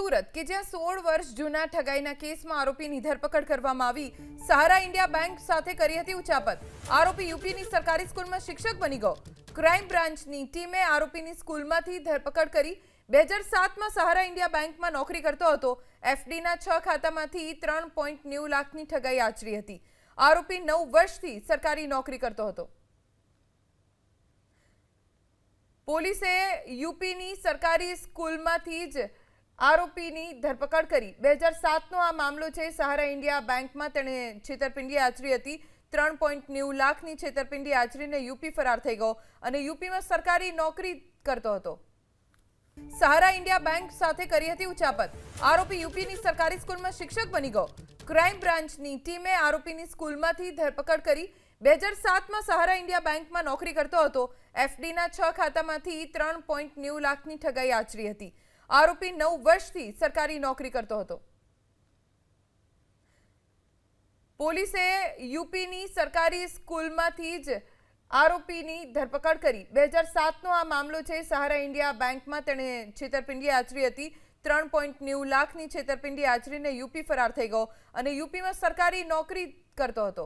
સુરત, કે જ્યાં સોળ વર્ષ જૂના ઠગાઈના કેસમાં આરોપીની ધરપકડ કરવામાં આવી. સહારા ઇન્ડિયા બેંક સાથે કરી હતી ઉચાપત. આરોપી યુપીની સરકારી સ્કૂલમાં શિક્ષક બની ગયો. ક્રાઇમ બ્રાન્ચની ટીમે આરોપીની સ્કૂલમાંથી ધરપકડ કરી. બે હજાર સાતમાં સહારા ઇન્ડિયા બેંકમાં નોકરી કરતો હતો. એફડીના છ ખાતામાંથી ત્રણ પોઈન્ટ નેવું લાખની ઠગાઈ આચરી હતી. આરોપી નવ વર્ષથી સરકારી નોકરી કરતો હતો. પોલીસે યુપીની સરકારી સ્કૂલમાંથી જ આરોપીની ધરપકડ કરી. બે હજાર સાતનો આ મામલો છે. સહારા ઇન્ડિયા બેંકમાં તેણે છેતરપિંડી આચરી હતી. ત્રણ પોઈન્ટ નેવું લાખની છેતરપિંડી આચરીને યુપી ફરાર થઈ ગયો અને યુપીમાં સરકારી નોકરી કરતો હતો. સહારા ઇન્ડિયા બેંક સાથે કરી હતી ઉચાપત. આરોપી યુપીની સરકારી સ્કૂલમાં શિક્ષક બની ગયો. ક્રાઇમ બ્રાન્ચની ટીમે આરોપીની સ્કૂલમાંથી ધરપકડ કરી. બે હજાર સાતમાં સહારા ઇન્ડિયા બેંકમાં નોકરી કરતો હતો. એફડીના છ ખાતામાંથી ત્રણ પોઈન્ટ નેવું લાખની ઠગાઈ આચરી હતી. આરોપી નવ વર્ષથી સરકારી નોકરી કરતો હતો. પોલીસે યુપીની સરકારી સ્કૂલમાંથી જ આરોપીની ધરપકડ કરી. બે હજાર સાતનો આ મામલો છે, સહારા ઇન્ડિયા બેંકમાં તેણે છેતરપિંડી આચરી હતી. ત્રણ પોઈન્ટ નેવું લાખની છેતરપિંડી આચરીને યુપી ફરાર થઈ ગયો અને યુપીમાં સરકારી નોકરી કરતો હતો.